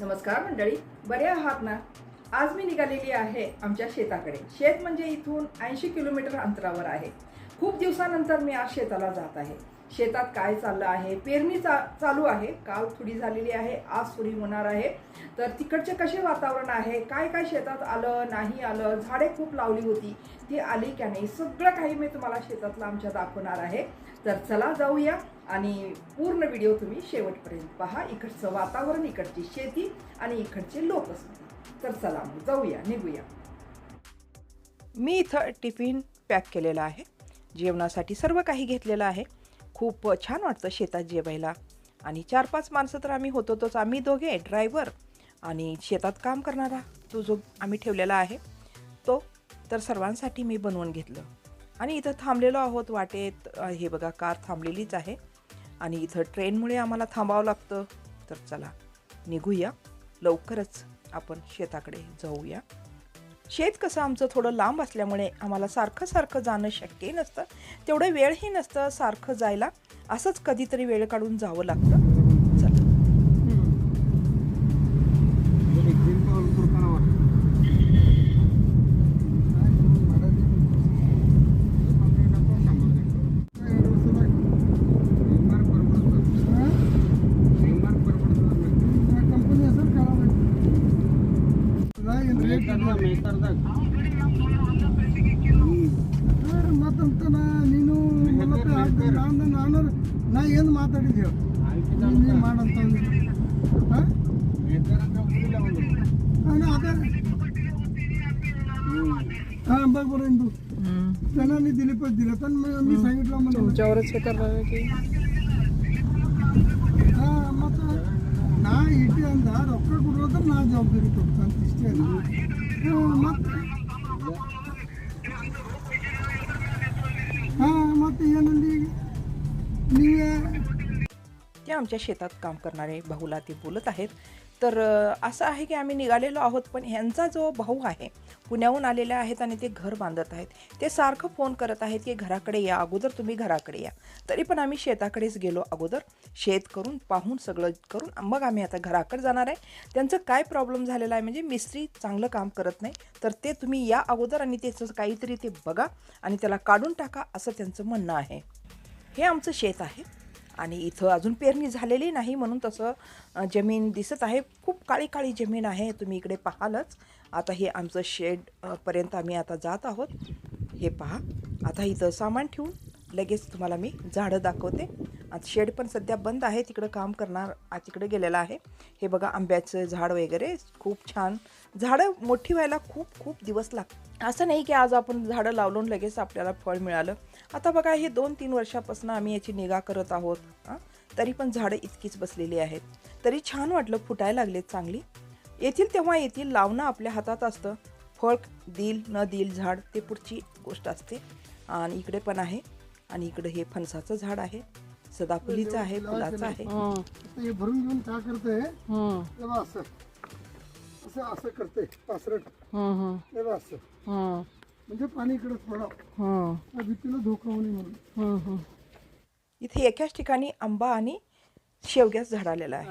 नमस्कार मंडळी बरे आहात ना? आज मी निघालेली आहे आमच्या शेताकडे. शेत म्हणजे इथून ऐंशी किलोमीटर अंतरावर आहे. खूप दिवसानंतर मी आज शेताला जात आहे. शेतात काय चाललं आहे? पेरणी चा चालू आहे. काल थोडी झालेली आहे. आज थोडी होणार आहे. तर तिकडचे कसे वातावरण आहे? काय काय शेतात आलं नाही आलं? झाडे खूप लावली होती. ती आली का नाही? सगळं काही मी तुम्हाला शेतातलं आमच्या दाखवणार आहे. तर चला जाऊया आणि पूर्ण व्हिडिओ तुम्ही शेवटपर्यंत पहा. इकडचं वातावरण इकडची शेती आणि इकडचे लोक. तर चला मग जाऊया निघूया. मी इथं टिफिन पॅक केलेला आहे. जेवणासाठी सर्व काही घेतलेलं आहे. खूप छान वाटतं शेतात जेवायला. आणि चार पाच माणसं तर आम्ही होतो तोच आम्ही दोघे ड्रायव्हर आणि शेतात काम करणारा तो जो आम्ही ठेवलेला आहे तो तर सर्वांसाठी मी बनवून घेतलं. आणि इथं थांबलेलो आहोत वाटेत हे बघा कार थांबलेलीच आहे. आणि इथं ट्रेनमुळे आम्हाला थांबावं लागतं. तर चला निघूया. लवकरच आपण शेताकडे जाऊया. शेत कसं आमचं थोडं लांब असल्यामुळे आम्हाला सारखं सारखं जाणं शक्यही नसतं. तेवढं वेळही नसतं सारखं जायला. असंच कधीतरी वेळ काढून जावं लागतं. ಮತ್ತಂತನ ನೀನು ನಾನು ನಾನು ನಾ ಏನು ಮಾತಾಡಿದ್ಯೋ ನೀ ಮಾಡಂತ ಅದೇ हा बघ बरं इंदू त्यांना मी दिलीपच दिलं पण मी- मी सांगितलं मला तुमच्यावरच हे करणार की ಹಾ ಮತ್ತ ನಾ ಇಟ್ಟಿ ಅಂದ ರೊಕ್ಕ ಕೊಡೋದ್ರ ನಾ ಜವಾಬ್ದಾರಿ ಕೊಡ್ತಾನೆ ಇಷ್ಟೇ ते आमच्या शेतात काम करणारे भाऊला ते बोलत आहेत. तर असं आहे की आम्ही निघालेलो आहोत पण ह्यांचा जो भाऊ आहे पुण्याहून आलेले आहेत आणि ते घर बांधत आहेत ते सारखं फोन करत आहेत की घराकडे या अगोदर तुम्ही घराकडे या. तरी पण आम्ही शेताकडेच गेलो अगोदर शेत करून पाहून सगळं करून मग आम्ही आता घराकडे जाणार आहे. त्यांचं काय प्रॉब्लेम झालेला आहे म्हणजे मिस्त्री चांगलं काम करत नाही तर ते तुम्ही या अगोदर आणि त्याचं काहीतरी ते बघा आणि त्याला काढून टाका असं त्यांचं म्हणणं आहे. हे आमचं शेत आहे. आणि इथं अजून पेरणी झालेली नाही म्हणून तसं जमीन दिसत आहे. खूप काळी काळी जमीन आहे तुम्ही इकडे पाहालच. आता हे आमचं शेड पर्यंत आम्ही आता जात आहोत. हे पहा. आता इथं सामान ठेवून लगेच तुम्हाला मी झाडं दाखवते. शेड पण सध्या बंद आहे तिकडं काम करणार तिकडे गेलेलं आहे. हे बघा आंब्याचं झाड वगैरे खूप छान. झाडं मोठी व्हायला खूप खूप दिवस लागतात असं नाही की आज आपण झाडं लावलून लगेच आपल्याला फळ मिळालं. आता बघा हे दोन तीन वर्षापासून आम्ही याची निगा करत आहोत हां? तरी पण झाडं इतकीच बसलेली आहेत. तरी छान वाटलं फुटायला लागलेत चांगली. येतील तेव्हा येतील लावणं आपल्या हातात असतं. फळ देईल न देईल झाड ते पुढची गोष्ट असते. आणि इकडे पण आहे. आणि इकडे हे फणसाचं झाड आहे. सदाफुलीचं आहे फुलाचं आहे. हे. भरून घेऊन काय करते? तेव्हा असं. असं असं करते. पासरट. तेव्हा असं. म्हणजे पाणी इकडे थोडं भीतीला धोका होणे म्हणून. इथे एकाच ठिकाणी आंबा आणि शेवग्याच झाड आलेलं आहे.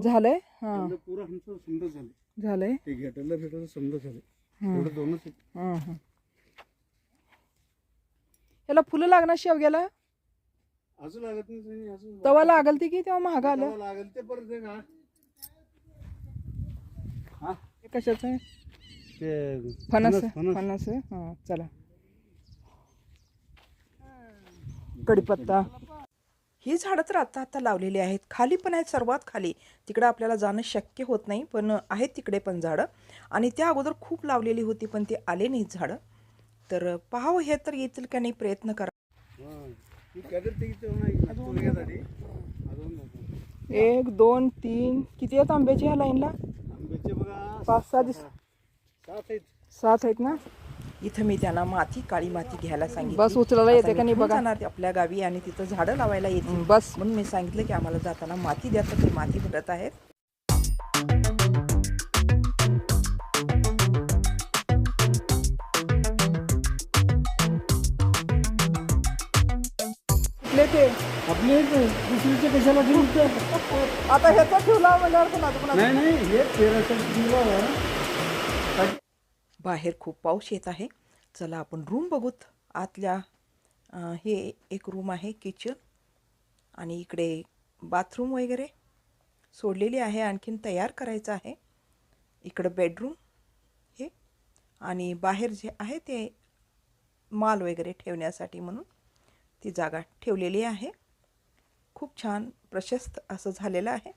झालंय? हां. पुरं आमचं समजा झालं. झालंय? भेटायला समजा झालं. एवढं दोनच. हं, हं. याला फुलं लागणार शेवग्याला? अजून लागत नाही अजून तवा लागल ती की तेव्हा महाग आलं? लागेल ते परत हा? हे कशाचं आहे? ते फणस फणस. फणस. आहे? हां चला. कडीपत्ता ही झाडं तर आता आता लावलेली आहेत. खाली पण आहेत सर्वात खाली. तिकडं आपल्याला जाणं शक्य होत नाही पण आहेत तिकडे पण झाडं. आणि त्या अगोदर खूप लावलेली होती पण ते आले नाहीत झाडं. तर पाहावं हे तर येतील का नाही प्रयत्न करा. एक दोन तीन. किती आहेत आंब्याचे ह्या लाईनला? पाच सहा दिस सात आहेत ना? इथं मी त्यांना माती काळी माती घ्यायला सांगितली. बस उचलायला येते का नाही बघा. ते आपल्या गावी आणि तिथं झाडं लावायला येतील. बस. म्हणून मी सांगितलं की आम्हाला जाताना माती द्या. तर ते माती भरत आहेत. ते आपले दुसरीचे कशाला घेऊन आता ह्याचा ठेवला म्हणल्यावर कोणाचं कोणाचं? नाही नाही हे तेराशे दिलं बाहेर खूप पाऊस येत आहे. चला आपण रूम बघूत. आतल्या अं, हे एक रूम आहे किचन आणि इकडे बाथरूम वगैरे सोडलेली आहे आणखीन तयार करायचं आहे. इकडं बेडरूम हे. आणि बाहेर जे आहे ते माल वगैरे ठेवण्यासाठी म्हणून. ती जागा ठेवलेली आहे. खूप छान प्रशस्त असं झालेलं आहे.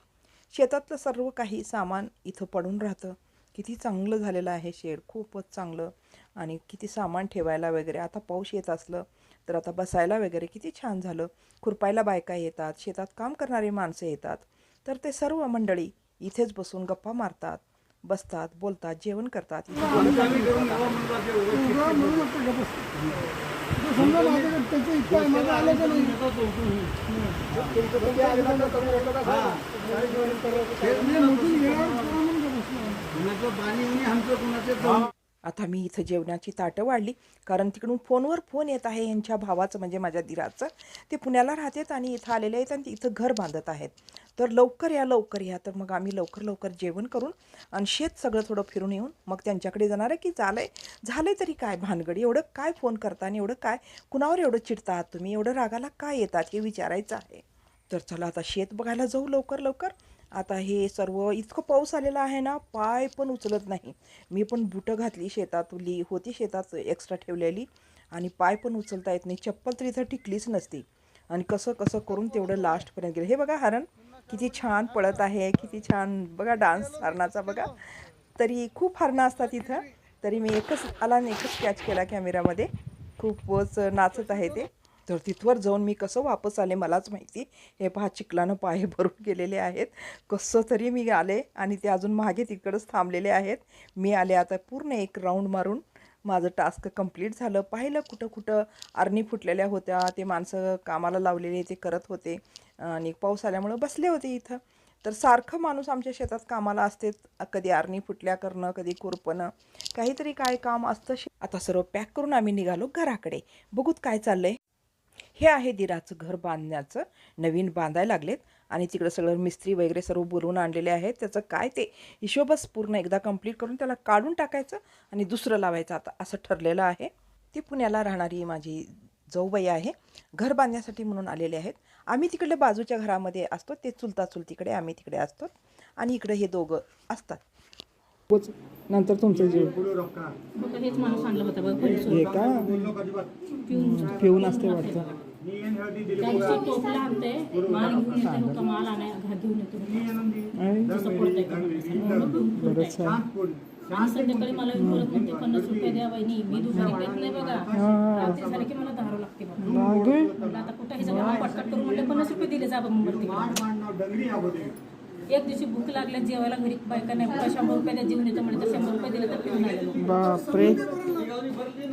शेतातलं सर्व काही सामान इथं पडून राहतं. किती चांगलं झालेलं आहे शेड खूपच चांगलं. आणि किती सामान ठेवायला वगैरे आता पाऊस येत असलं तर आता बसायला वगैरे किती छान झालं. खुरपायला बायका येतात शेतात काम करणारी माणसं येतात. तर ते सर्व मंडळी इथेच बसून गप्पा मारतात बसतात बोलतात जेवण करतात. म्हणून समजा माझ्याकडे त्याचं इतकं आहे, माझं आलं का नाही हे मोजून गेल्यावर पुन्हा मग गप्प बसलो. आता मी इथं जेवणाची ताटं वाढली. कारण तिकडून फोनवर फोन येत आहे यांच्या भावाचं म्हणजे माझ्या दिराचं. ते पुण्याला राहतात आणि इथं आलेले आहेत आणि इथं घर बांधत आहेत. तर लवकर या लवकर या. तर मग आम्ही लवकर लवकर जेवण करून आणि शेत सगळं थोडं फिरून येऊन मग त्यांच्याकडे जाणार आहे की झालंय आहे तरी काय भानगड? एवढं काय फोन करता आणि एवढं काय? कुणावर एवढं चिडता आहात तुम्ही? एवढं रागाला काय येतात हे विचारायचं आहे. तर चला आता शेत बघायला जाऊ लवकर लवकर. आता हे सर्व इतकं पाऊस आलेला आहे ना पाय पण उचलत नाही. मी पण बुटं घातली शेतातली होती शेतात एक्स्ट्रा ठेवलेली आणि पाय पण उचलता येत नाही. चप्पल तर इथं टिकलीच नसती. आणि कसं कसं करून तेवढं लास्टपर्यंत गेलं. हे बघा हरण किती छान पळत आहे किती छान बघा डान्स हरणाचा बघा. तरी खूप हरणं असतात इथं. तरी मी एकच आला आणि एकच कॅच केला कॅमेरामध्ये खूपच नाचत आहे ते. तर तिथवर जाऊन मी कसं वापस आले मलाच माहिती. हे पहा चिखलानं पाय भरून गेलेले आहेत. कसं तरी मी आले आणि ते अजून मागे तिकडंच थांबलेले आहेत. मी आले आता पूर्ण एक राऊंड मारून. माझं टास्क कंप्लीट झालं. पाहिलं कुठं कुठं आरणी फुटलेल्या होत्या. ते माणसं कामाला लावलेले ते करत होते. आणि पाऊस आल्यामुळं बसले होते इथं. तर सारखं माणूस आमच्या शेतात कामाला असते. कधी आरणी फुटल्या करणं कधी खुरपणं काहीतरी काय काम असतं. आता सर्व पॅक करून आम्ही निघालो घराकडे. बघूत काय चाललंय. हे आहे दिराचं घर बांधण्याचं. नवीन बांधायला लागलेत आणि तिकडं सगळं मिस्त्री वगैरे सर्व बोलवून आणलेले आहेत. त्याचं काय ते? हिशोबच पूर्ण एकदा कंप्लीट करून त्याला काढून टाकायचं आणि दुसरं लावायचं आता असं ठरलेलं आहे. ती पुण्याला राहणारी माझी जाऊबाई आहे. घर बांधण्यासाठी म्हणून आलेले आहेत. आम्ही तिकडल्या बाजूच्या घरामध्ये असतो. ते चुलता चुलतीकडे आम्ही तिकडे असतो. आणि इकडे हे दोघं असतात. नंतर तुमचं जीव हेच माणूस आणलं होतं बघ पोलीस हे का पिऊन असते वाटतं. त्यांची टोपला आणते माल घेऊन येते लोक माल आणाय घेऊन येतो जसं पडतंय का बरंच आणि? संध्याकाळी मला बोलत म्हणते पन्नास रुपये द्या वहिनी. मी दुपारी नाही बघा. रात्री झाली की मला धारावं लागते बघा. म्हणलं आता कुठं हे सगळं पटकट करून म्हणलं पन्नास रुपये दिले जा एक दिवशी भूक लागल्या जेवायला घरी बायका नाही शंभर रुपये द्या जेवून येतो म्हणजे शंभर रुपये दिले तर पिऊन आले लोक. बापरे.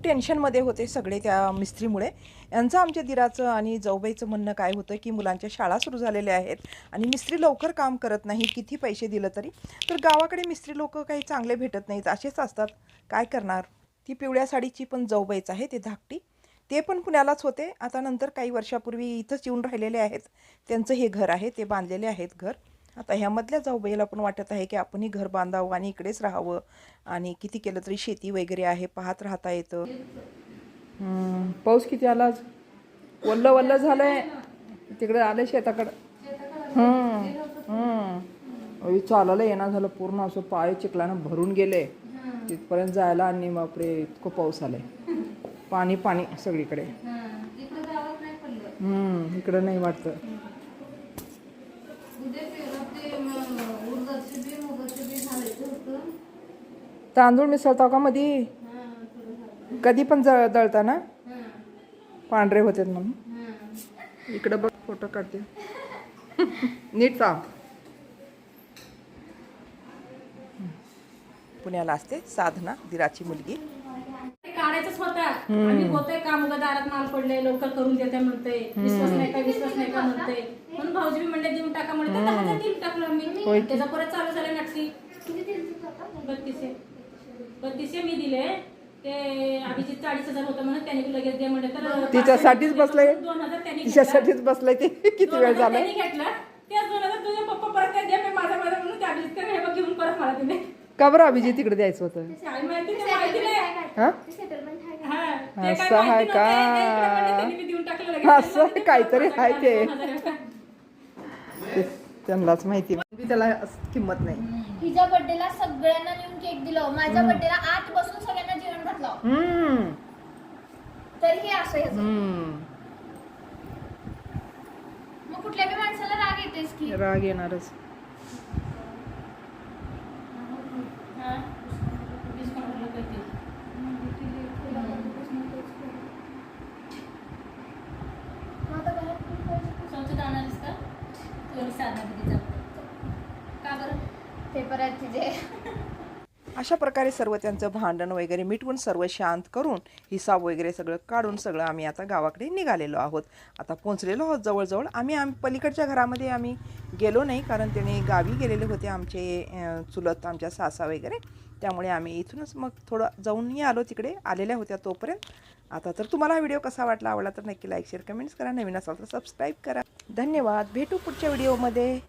खूप टेन्शनमध्ये होते सगळे त्या मिस्त्रीमुळे. यांचं आमच्या दिराचं आणि जाऊबाईचं म्हणणं काय होतं की मुलांच्या शाळा सुरू झालेल्या आहेत आणि मिस्त्री लवकर काम करत नाही किती पैसे दिलं तरी. तर गावाकडे मिस्त्री लोक काही चांगले भेटत नाहीत असेच असतात. काय करणार? ती पिवळ्या साडीची पण जाऊबाईच आहे ते धाकटी. ते पण पुण्यालाच होते. आता नंतर काही वर्षापूर्वी इथंच येऊन राहिलेले आहेत. त्यांचं हे घर आहे ते बांधलेले आहेत घर. आता ह्यामधल्या जाऊबाईला पण वाटत आहे की आपणही घर बांधावं आणि इकडेच राहावं. आणि किती केलं तरी शेती वगैरे आहे पाहत राहता येतं. हम्म, पाऊस किती आला आज? वल्ल वल्ल झालंय. तिकडे आले शेताकडं. हम्म, हम्म. अहो, चालायला येणं झालं पूर्ण असं पाय चिखलानं भरून गेले. तिथपर्यंत जायला आणि बापरे इतकं पाऊस आलाय. पाणी पाणी सगळीकडे. हम्म, इकडं नाही वाटतं. तांदूळ मिसळता का मधी? कधी पण जळ दळता ना? पांढरे होते म्हणून. इकडं बघ फोटो काढते. नीट सांग पुण्याला असते साधना दिराची मुलगी. ते काढायचंच होतं. आम्ही होतोय काम उगा दारात माल पडले लवकर करून देते म्हणते विश्वास नाही का विश्वास नाही का म्हणते म्हणून भाऊजी म्हणले देऊन टाका म्हणते देऊन टाकलं मी त्याचा परत चालू झालं नक्की बत्तीसशे मी दिले. ते अभिजित चाळीस हजार होतं म्हणून त्याने लगेच दे म्हणले. तर तिच्यासाठीच बसलंय. दोन हजार त्यांनी तिच्यासाठीच बसलाय ते? किती वेळ त्यांनी घेतलं. त्याच दोन हजार तुझे पप्पा परत काय दे मी माझा माझा म्हणून ते अभिजित हे बघ घेऊन परत मला दिले. का बरं अभिजित तिकडे द्यायचं होतं? काय माहिती ते माहिती नाही. हा? हा, ते काय असं आहे माहिती का? इकडे. असं काहीतरी आहे ते. त्यांनाच माहिती त्याला असं किंमत नाही. हिच्या बर्थडेला सगळ्यांना नेऊन केक दिलं. माझ्या बर्थडेला आत बसून सगळ्यांना जेवण घातलं. हम्म. तरीही असं ह्याचं. हम्म. मग कुठल्या बी माणसाला राग येतेस की? राग येणारच हा. वीस कोणाला कळते. मग आता घरात कोण पाहिजे? चौथं जाणार आहेस का तुला साधना दिदी जाऊ का बरं म्हणजे. अशा प्रकारे सर्व त्यांचं भांडण वगैरे मिटवून सर्व शांत करून हिसाब वगैरे सगळं काढून सगळं आम्ही आता गावाकडे निघालेलो आहोत. आता पोचलेलो आहोत जवळजवळ. आम्ही आम पलीकडच्या घरामध्ये आम्ही गेलो नाही कारण त्याने गावी गेलेले होते आमचे चुलत आमच्या सासा वगैरे. त्यामुळे आम्ही इथूनच मग थोडं जाऊनही आलो तिकडे आलेल्या होत्या तोपर्यंत. आता तर तुम्हाला हा व्हिडिओ कसा वाटला आवडला तर नक्की लाईक शेअर कमेंट्स करा. नवीन असाल तर सबस्क्राईब करा. धन्यवाद. भेटू पुढच्या व्हिडिओमध्ये.